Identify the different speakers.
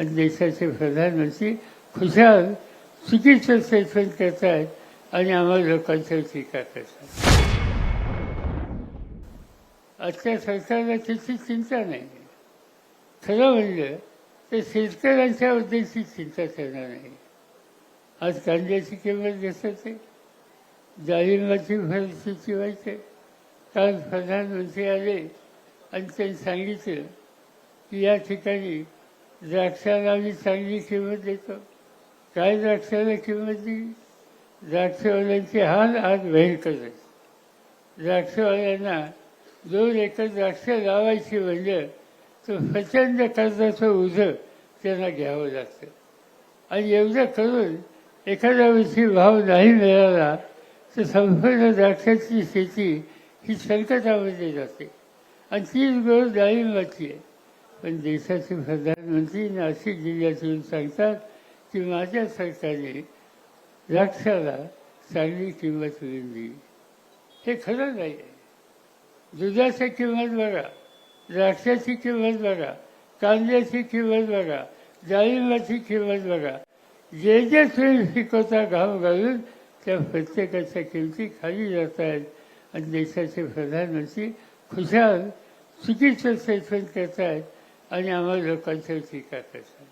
Speaker 1: आणि देशाचे प्रधानमंत्री खुशाल चुकीचं स्टेटमेंट करतात आणि आम्हाला लोकांच्यावर टीका करतात. आजच्या सरकारला त्याची चिंता नाही. खरं म्हणलं तर शेतकऱ्यांच्या बद्दलची चिंता करणार नाही. आज कांद्याची किंमत घसरते आहे. डाळिंबाची परिस्थिती व्हायचे काल प्रधानमंत्री आले आणि त्यांनी सांगितलं की या ठिकाणी द्राक्षाला आम्ही चांगली किंमत देतो. काय द्राक्षाला किंमत दिली द्राक्षवाल्यांचे हाल आज भयंकर आहेत. द्राक्षवाल्यांना दोन एकर द्राक्ष लावायची म्हणजे तर प्रचंड कर्जाचं ओझं त्यांना घ्यावं लागतं. आणि एवढं करून एखाद्या वर्षी भाव नाही मिळाला तर संपूर्ण द्राक्षाची शेती ही संकटामध्ये जाते. आणि तीच गोष्ट डाळिंबाची आहे पण देशाचे प्रधानमंत्री नाशिक जिल्ह्यात येऊन सांगतात की माझ्या सरकारने द्राक्षाला चांगली किंमत मिळून दिली. हे खरं नाही. आहे दुधाची किंमत बघा द्राक्षाची किंमत बघा कांद्याची किंमत बघा डाळिंबाची किंमत बघा. जे जे तुम्ही पिकवता घाम घालून त्या प्रत्येकाच्या किमती खाली जात आहेत आणि देशाचे प्रधानमंत्री खुशाल चुकीचं स्टेटमेंट करतायत आणि आम्हाला लोकांच्यावर टीका करतात